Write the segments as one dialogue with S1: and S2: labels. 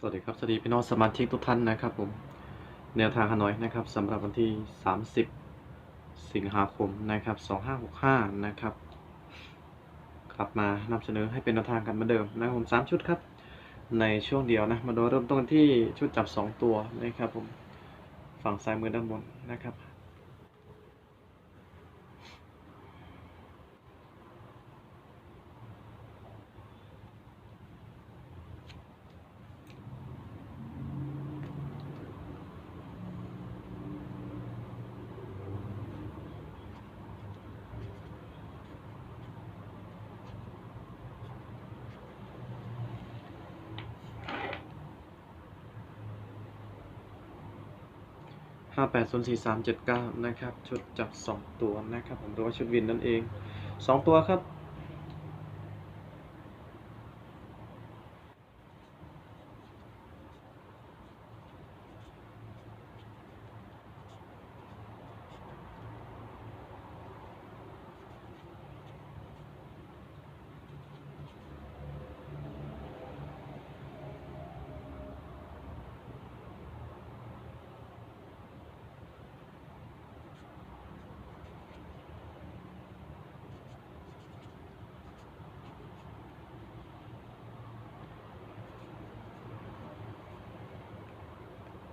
S1: สวัสดีครับ สวัสดีพี่น้องสมาชิกทุกท่านนะครับผม แนวทางฮานอยนะครับสำหรับวันที่ 30 สิงหาคมนะครับ 2565 นะครับ กลับมานำเสนอให้เป็นแนวทางกันเหมือนเดิมนะครับผม 3 ชุดครับ ในช่วงเดียวนะ มาโดยเริ่มต้นที่ชุดจับ 2 ตัวนะครับผม ฝั่งซ้ายมือด้านบนนะครับ ห้าแปดศูนย์สี่สามเจ็ดเก้านะครับ ชุดจับสองตัวนะครับ ผมหรือว่าชุดวินนั่นเองสองตัวครับ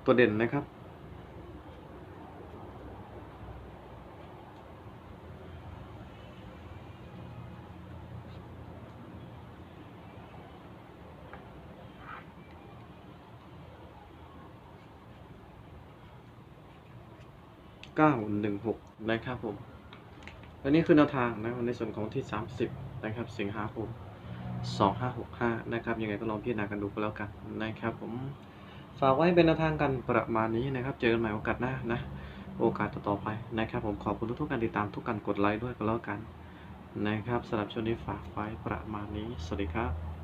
S1: ตัวเด่นนะครับ เก้าหนึ่งหกนะครับผมและนี่คือแนวทางนะในส่วนของที่ 30 นะครับ สิงหาคม2565 นะครับ ยังไงก็ลองพิจารณากันดูก็แล้วกันนะครับผม ฝากไว้เป็นแนวทางกันประมาณนี้นะครับ เจอกันใหม่โอกาสหน้านะ โอกาสต่อๆไปนะครับ ผมขอบคุณทุกๆการติดตามทุกการกดไลค์ด้วยก็แล้วกันนะครับสำหรับช่วงนี้ฝากไว้ประมาณนี้ สวัสดีครับ